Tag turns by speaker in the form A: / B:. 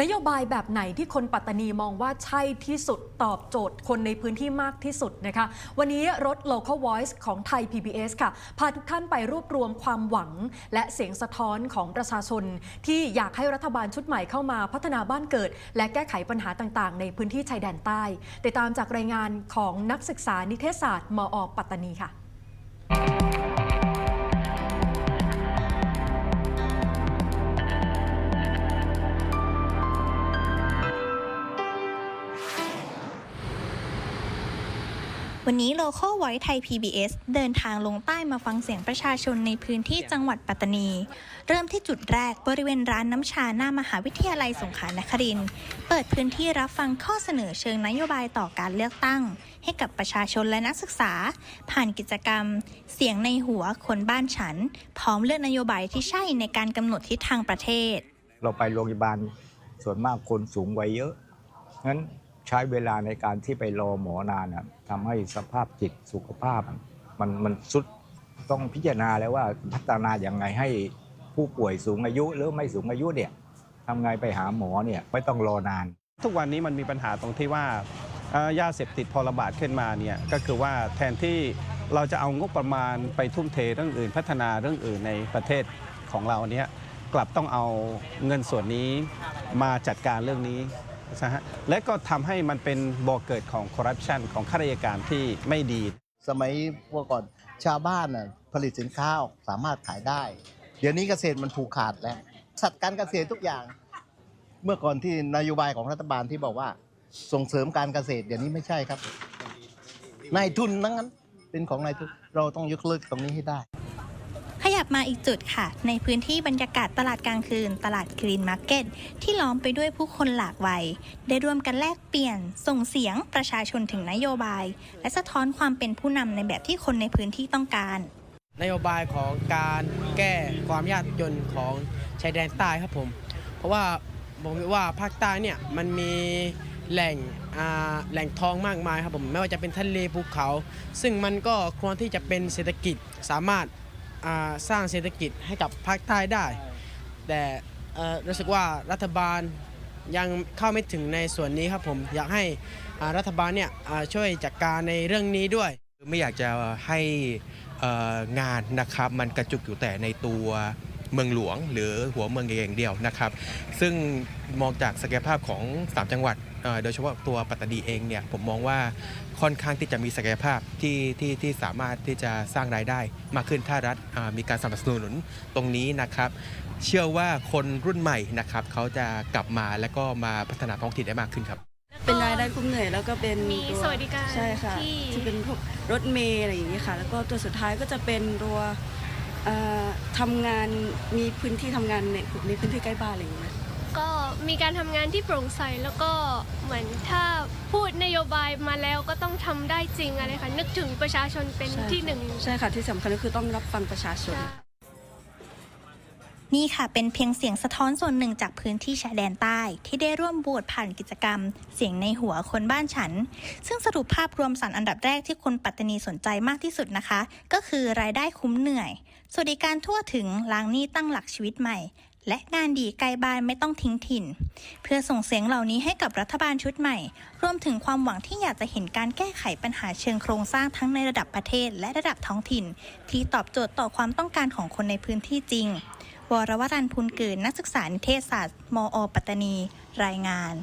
A: นโยบายแบบไหนที่คนปัตตานีมองว่าใช่ที่สุดตอบโจทย์คนในพื้นที่มากที่สุดนะคะ วันนี้รถ Local Voice ของไทย PBS ค่ะ พาทุกท่านไปรวบรวมความหวัง และเสียงสะท้อนของประชาชน ที่อยากให้รัฐบาลชุดใหม่เข้ามาพัฒนาบ้านเกิด และแก้ไขปัญหาต่างๆ ในพื้นที่ชายแดนใต้ ติดตามจากรายงานของนักศึกษานิเทศศาสตร์มอปัตตานีค่ะ
B: วันนี้โลโ a l ไว i ์ไทย PBS เดินทางลงใต้มาฟังเสียงประชาชนในพื้นที่จังหวัดปัตตานี เริ่มที่จุดแรกบริเวณร้านน้ำชาหน้ามหาวิทยาลัยสงขลานครินทร์เปิดพื้นที่รับฟังข้อเสนอเชิงนโยบายต่อการเลือกตั้ง ให้กับประชาชนและนักศึกษา ผ่านกิจกรรม เสียงในหัวคนบ้านฉัน พร้อมเลือกนโยบายที่ใช่ในการกำหนดทิศทางประเทศ
C: เราไปโรงพยาบาลส่วนมากคนสูงวัยเยอะงั้น ใช้เวลาในการที่ไปรอหมอนานะทำให้สภาพจิตสุขภาพ มันมันสุดต้องพิจารณาแล้วว่าพัฒนาอย่างไงให้ผู้ป่วยสูงอายุหรือไม่สูงอายุเนี่ยทำไงไปหาหมอเนี่ยไม่ต้องรอนาน
D: ทุกวันนี้มันมีปัญหาตรงที่ว่ายาเสพติดพอระบาดขึ้นมาเนี่ยก็คือว่าแทนที่เราจะเอางบประมาณไปทุ่มเทเรื่องอื่น พัฒนาเรื่องอื่นในประเทศของเราเนี้ยกลับต้องเอาเงินส่วนนี้มาจัดการเรื่องนี้ นะฮะและก็ทำให้มันเป็นบ่อเกิดของคอร์รัปชันของข้าราชการที่ไม่ดี
E: สมัยเมื่อก่อนชาวบ้านน่ะผลิตสินค้าออกสามารถขายได้ เดี๋ยวนี้เกษตรมันผูกขาดแล้วสัตว์การเกษตรทุกอย่าง เมื่อก่อนที่นโยบายของรัฐบาลที่บอกว่าส่งเสริมการเกษตรเดี๋ยวนี้ไม่ใช่ครับนายทุนทั้งนั้นเป็นของนายทุนเราต้องยกเลิกตรงนี้ให้ได้
B: บมาอีกจุดค่ะ ในพื้นที่บรรยากาศตลาดกลางคืน ตลาดกรีนมาร์เก็ตที่ล้อมไปด้วยผู้คนหลากวัย ได้ร่วมกันแลกเปลี่ยน ส่งเสียงประชาชนถึงนโยบาย และสะท้อนความเป็นผู้นำในแบบที่คนในพื้นที่ต้องการ
F: นโยบายของการแก้ความยากจนของชายแดนใต้ครับผม เพราะว่าผมว่าภาคใต้เนี่ยมันมีแหล่งแหล่งทองมากมายครับผมไม่ว่าจะเป็นทะเลภูเขา ซึ่งมันก็ควรที่จะเป็นเศรษฐกิจสามารถ สร้างเศรษฐกิจให้กับภาคใต้ได้ แต่เอ่อรู้สึกว่ารัฐบาลยังเข้าไม่ถึงในส่วนนี้ครับผมอยากให้อ่ารัฐบาลเนี่ยอ่าช่วยจัดการในเรื่องนี้ด้วย
G: ไม่อยากจะให้เอ่องานนะครับมันกระจุกอยู่แต่ในตัว เมืองหลวง หรือหัวเมืองอย่างเดียวนะครับ ซึ่งมองจากศักยภาพของ 3 จังหวัดเอ่อโดยเฉพาะตัวปัตตานีเองเนี่ยผมมองว่าค่อนข้างที่จะมีศักยภาพที่ที่ที่สามารถที่จะสร้างรายได้ มากขึ้นถ้ารัฐอ่ามีการสนับสนุนตรงนี้นะครับ เชื่อว่าคนรุ่นใหม่นะครับเขาจะกลับมาและก็มาพัฒนาท้องถิ่นได้มากขึ้นครับ
H: เป็นรายได้คุ้มเหนื่อยแล้วก็เป็น
I: มี
H: ตัว
I: สวัสดิการ
H: ใช่ค่ะ
I: ที่
H: ที่เป็นพวกรถเมล์อะไรอย่างนี้ยค่ะ แล้วก็ตัวสุดท้ายก็จะเป็นตัวเอ่อ ทำงานมีพื้นที่ทำงานในในพื้นที่ใกล้บ้านอะไรอย่างเงี้ย
I: ก็มีการทำงานที่โปร่งใสแล้วก็เหมือนถ้าพูดนโยบายมาแล้วก็ต้องทำได้จริงอะไรค่ะนึกถึงประชาชนเป็น
H: ใช่
I: ที่หนึ่ง
H: ใช่ค่ะที่สำคัญก็คือต้องรับฟังประชาชน
I: ใช่
B: นี่ค่ะเป็นเพียงเสียงสะท้อนส่วนหนึ่งจากพื้นที่ชายแดนใต้ ที่ได้ร่วมบวชผ่านกิจกรรม เสียงในหัวคนบ้านฉัน ซึ่งสรุปภาพรวมสันอันดับแรกที่คนปัตตานีสนใจมากที่สุดนะคะ ก็คือรายได้คุ้มเหนื่อย สวัสดิการทั่วถึงล้างหนี้ตั้งหลักชีวิตใหม่ และงานดีใกล้บ้านไม่ต้องทิ้งถิ่น เพื่อส่งเสียงเหล่านี้ให้กับรัฐบาลชุดใหม่ รวมถึงความหวังที่อยากจะเห็นการแก้ไขปัญหาเชิงโครงสร้างทั้งในระดับประเทศและระดับท้องถิ่น ที่ตอบโจทย์ต่อความต้องการของคนในพื้นที่จริง วรวรันพูนเกิดนักศึกษานิเทศศาสตร์ มอ ปัตตานี รายงาน